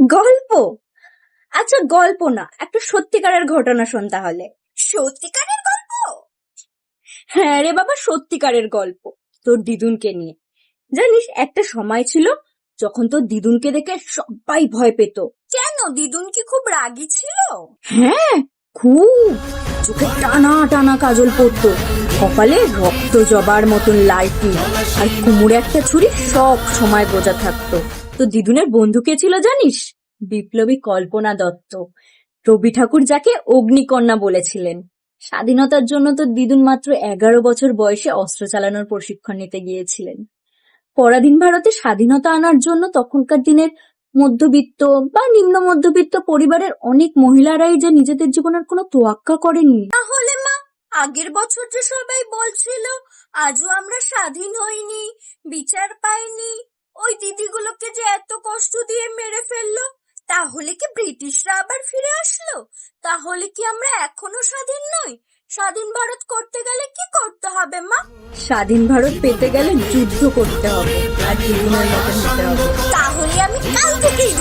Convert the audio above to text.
একটা গল্প না একটা সত্যিকারের ঘটনা শোন তাহলে। সত্যিকারের গল্প? হ্যাঁ রে বাবা সত্যিকারের গল্প তোর দিদুনকে নিয়ে। জানিস একটা সময় ছিল যখন তোর দিদুনকে দেখে সবাই ভয় পেত। কেন? দিদুন কি খুব রাগী ছিল? হ্যাঁ খুব। চোখে টানা টানা কাজল পড়তো। কপালে রক্ত জবার মতন লাল টিপ আর কুমুরে একটা ছুরি সব সময় বোঝা থাকতো। তো দিদুনের বন্ধু কে ছিল জানিস? বিপ্লবী কল্পনা দত্ত। রবি ঠাকুর যাকে অগ্নিকন্যা বলেছিলেন। স্বাধীনতার জন্য তো দিদুন মাত্র এগারো বছর বয়সে অস্ত্র চালানোর প্রশিক্ষণ নিতে গিয়েছিলেন। পরাধীন ভারতে স্বাধীনতা আনার জন্য তখনকার দিনের মধ্যবিত্ত বা নিম্ন মধ্যবিত্ত পরিবারের অনেক মহিলারাই যে নিজেদের জীবনের কোনো তোয়াক্কা করেননি। তাহলে মা, আগের বছর যে সবাই বলছিল, আজও আমরা স্বাধীন হইনি, বিচার পাইনি ওই দিদিগুলোকে যে এত কষ্ট দিয়ে মেরে ফেলল তাহলে কি ব্রিটিশরা আবার ফিরে আসলো? তাহলে কি আমরা এখনও স্বাধীন নই? স্বাধীন ভারত করতে গেলে কি করতে হবে মা? স্বাধীন ভারত পেতে গেলে যুদ্ধ করতে হবে আর হতে হবে। তাহলে আমি কাল থেকেই